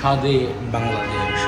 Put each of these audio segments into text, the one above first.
স্বাদে বাংলাদেশ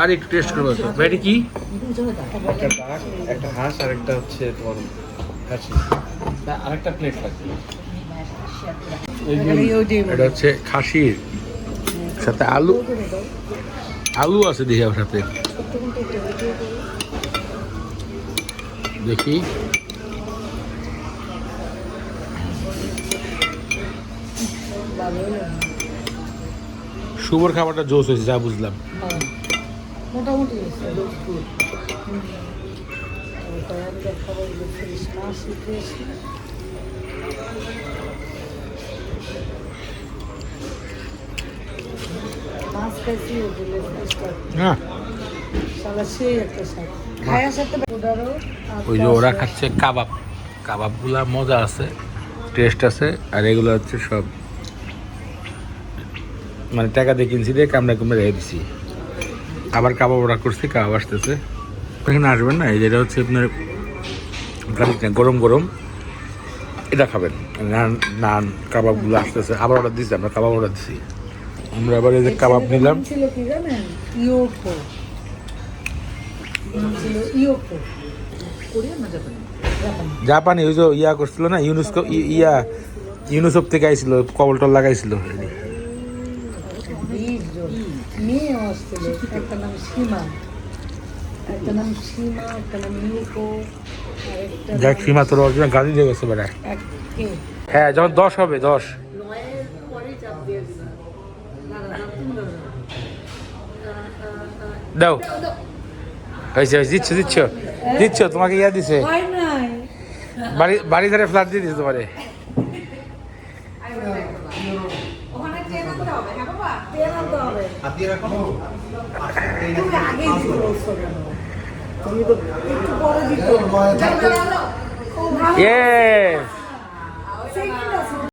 আর একটু টেস্ট করব তো। এটা কি? একটা ডাক একটা হাঁস আর একটা হচ্ছে তোমার খাসি আরেকটা প্লেট লাগবে। এটা হচ্ছে খাসির। সাথে আলু আলু আছে দেখি আমার সাথে দেখি শুভর খাবারটা জোস হয়েছে, যা বুঝলাম। মোটামুটি। আর ওই যে ওরা খাচ্ছে কাবাব। কাবাবগুলা মজা আছে টেস্ট আছে, আর এগুলো হচ্ছে সব মানে টাকা দিয়ে কিনছি, দিয়ে কামড়া কুমড়ে রেখে দিছি। আবার কাবাব অর্ডার করছি, কাবাব আসতেছে। এখানে আসবেন না যেটা হচ্ছে আপনার গরম গরম। এটা খাবেন। নান নান, কাবাবগুলো আসতেছে। আবার অর্ডার দিচ্ছি আমরা, কাবাব অর্ডার দিছি। আমরা আবার এই যে কাবাব নিলাম। ছিল কি জানেন? ইয়োকো ছিল ইয়োকো না জাপানি? ওই যে ইয়া করছিল না ইউনেস্কো ই- ইয়া ইউনিসেফ থেকে আইছিল কবল টল লাগাইছিল। মেয়ে আসছিল একটা নাম সীমা। একটা নাম সীমা একটা নাম ইউকো আরেকটা দেখ সীমা তোর গাড়ি দিয়ে গেছে বেড়া হ্যাঁ যখন দশ হবে দশ। দাও। হয়েছে হয়েছে দিচ্ছ দিচ্ছ। দিচ্ছ তোমাকে ইয়া দিছে। বাড়ি বাড়ি ধারে ফ্ল্যাট দিয়ে দিছে তোমারে। ইয়ে